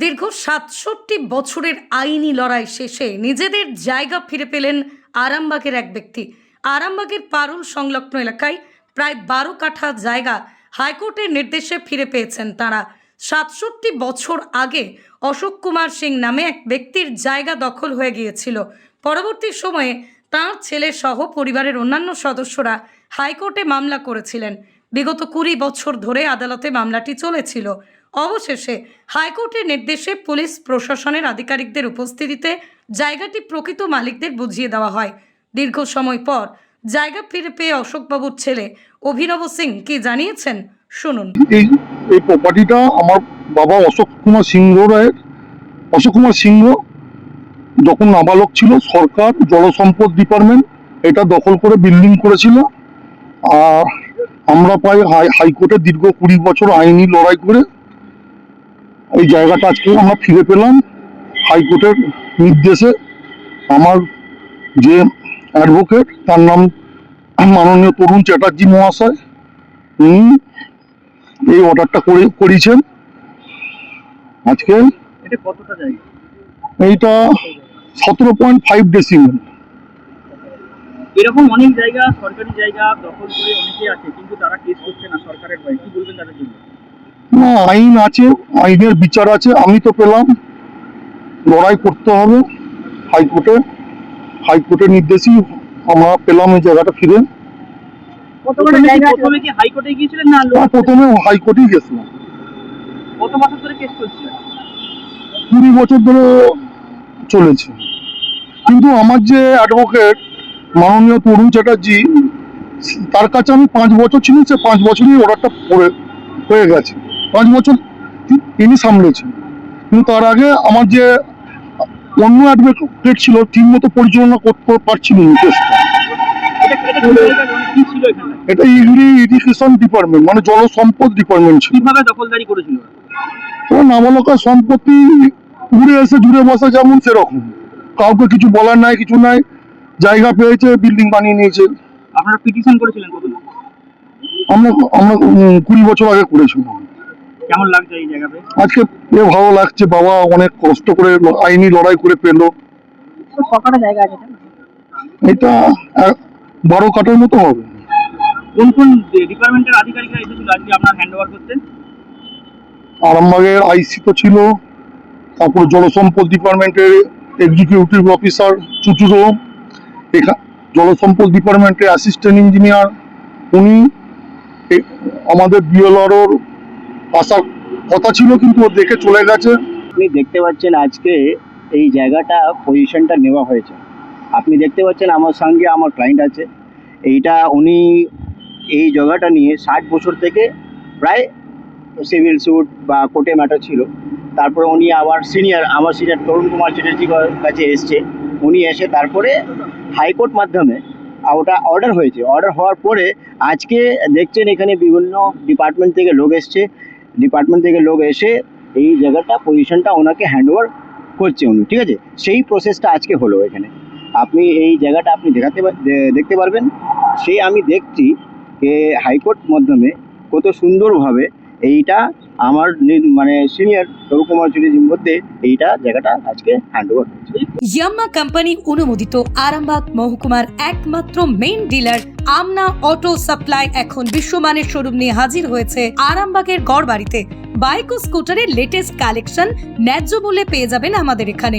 দীর্ঘ সাতষট্টি বছরের আইনি লড়াই শেষে নিজেদের জায়গা ফিরে পেলেন আরামবাগের এক ব্যক্তি। আরামবাগের পারুল সংলগ্ন এলাকায় প্রায় বারো কাঠা জায়গা হাইকোর্টের নির্দেশে ফিরে পেয়েছেন তারা। সাতষট্টি বছর আগে অশোক কুমার সিং নামে এক ব্যক্তির জায়গা দখল হয়ে গিয়েছিল। পরবর্তী সময়ে তাঁর ছেলে সহ পরিবারের অন্যান্য সদস্যরা হাইকোর্টে মামলা করেছিলেন। বিগত কুড়ি বছর ধরে আদালতে মামলাটি চলেছিল। অবশেষে হাইকোর্টের নির্দেশে পুলিশ প্রশাসনের আধিকারিকদের উপস্থিতিতে জায়গাটি প্রকৃত মালিকদের বুঝিয়ে দেওয়া হয়। দীর্ঘ সময় পর জায়গা ফিরে পেয়ে অশোকবাবুর ছেলে অভিনব সিং কি জানিয়েছেন শুনুন। এই এই প্রপার্টিটা আমার বাবা অশোক কুমার সিংহ রায়ের। অশোক কুমার সিংহ যখন নাবালক ছিল, সরকার, জলসম্পদ ডিপার্টমেন্ট এটা দখল করে বিল্ডিং করেছিল। আর আমরা প্রায় হাই, হাইকোর্টে দীর্ঘ কুড়ি বছর আইনি লড়াই করে এই জায়গাটা আজকে আমরা ফিরে পেলাম হাইকোর্টের নির্দেশে। আমার যে অ্যাডভোকেট তার নাম মাননীয় তরুণ চ্যাটার্জি মহাশয়। উনি এই অর্ডারটা করে করেছেন। আজকে এইটা সতেরো পয়েন্ট ফাইভ ডেসিমেল এরকম অনেক জায়গা সরকারি জায়গা দখল করে অনেকে আছে কিন্তু তারা কেস করছে না সরকারের ভয়ে। কি বলবেন তাদের জন্য? আইন আছে আইনের বিচার আছে আমি তো পেলাম। লড়াই করতে হবে হাইকোর্টে। হাইকোর্টের নির্দেশই আমরা পেলাম এই জায়গাটা ফিরে। প্রথমে হাইকোর্টেই গেছিলাম কত বছর ধরে কেস চলছিল কুড়ি বছর ধরে চলেছে। কিন্তু আমার যে অ্যাডভোকেট মাননীয় তরুণ চ্যাটার্জি তার কাছে আমি পাঁচ বছর ছিলাম সে পাঁচ বছরই অর্ডারটা পড়ে হয়ে গেছে। পাঁচ বছর তিনি সামলেছেন। কিন্তু তার আগে আমার যে অন্য অ্যাডভোকেট ছিল ঠিক মতো পরিচালনা করতে পারছিল না কেসটা। এটা ইউরি ইরিগেশন ডিপার্টমেন্ট মানে জল সম্পদ ডিপার্টমেন্ট ছিল। কীভাবে দখলদারি করেছিল? সম্পত্তি উড়ে এসে জুড়ে বসা যেমন সেরকম। কাউকে কিছু বলার নাই কিছু নাই জায়গা পেয়েছে বিল্ডিং বানিয়ে নিয়েছে। আপনারা পিটিশন করেছিলেন আমরা আমরা কুড়ি বছর আগে করেছিলাম। কেমন লাগছে এই জায়গাতে? আজকে ভালো লাগছে বাবা অনেক কষ্ট করে আইনি লড়াই করে পেল। জায়গা আছে? এটা বারো কাটার মতো হবে। কোন কোন ডিপার্টমেন্টের আধিকারিকরা এসেছিল আজকে আপনার হ্যান্ড ওভার করতে? আরামবাগের আইসি তো ছিল তারপর জলসম্পদ ডিপার্টমেন্টের এক্সিকিউটিভ অফিসার চুচুরো জলসম্পদ ডিপার্টমেন্টের অ্যাসিস্ট্যান্ট ইঞ্জিনিয়ার উনি আমাদের বিএলআরওর আসার কথা ছিল কিন্তু ও দেখে চলে গেছে। আপনি দেখতে পাচ্ছেন আজকে এই জায়গাটা পজিশনটা নেওয়া হয়েছে। আপনি দেখতে পাচ্ছেন আমার সঙ্গে আমার ক্লায়েন্ট আছে। এইটা উনি এই জায়গাটা নিয়ে ষাট বছর থেকে প্রায় সিভিল স্যুট বা কোর্টে ম্যাটার ছিল। তারপরে উনি আবার সিনিয়র আমার সিনিয়র তরুণ কুমার চ্যাটার্জির কাছে এসছে। উনি এসে তারপরে হাইকোর্ট মাধ্যমে ওটা অর্ডার হয়েছে। অর্ডার হওয়ার পরে আজকে দেখছেন এখানে বিভিন্ন ডিপার্টমেন্ট থেকে লোক এসছে। ডিপার্টমেন্ট থেকে লোক এসে এই জায়গাটা পজিশনটা ওনাকে হ্যান্ড ওভার করছে উনি, ঠিক আছে? সেই প্রসেসটা আজকে হলো এখানে। আপনি এই জায়গাটা আপনি দেখাতে দেখতে পারবেন। সেই আমি দেখছি যে হাইকোর্ট মাধ্যমে কত সুন্দরভাবে এইটা আমার মানে সিনিয়র তরুকুমার চুরিজির মধ্যে এইটা জায়গাটা আজকে হ্যান্ড ওভার ইয়াম্মা কোম্পানি অনুমোদিত আরামবাগ মহকুমার একমাত্র main dealer Amna auto supply এখন বিশ্বমানের শোরুম নিয়ে হাজির হয়েছে আরামবাগের গড় বাড়িতে বাইক ও স্কুটারের লেটেস্ট কালেকশন ন্যায্য মূল্যে পেয়ে যাবেন আমাদের এখানে।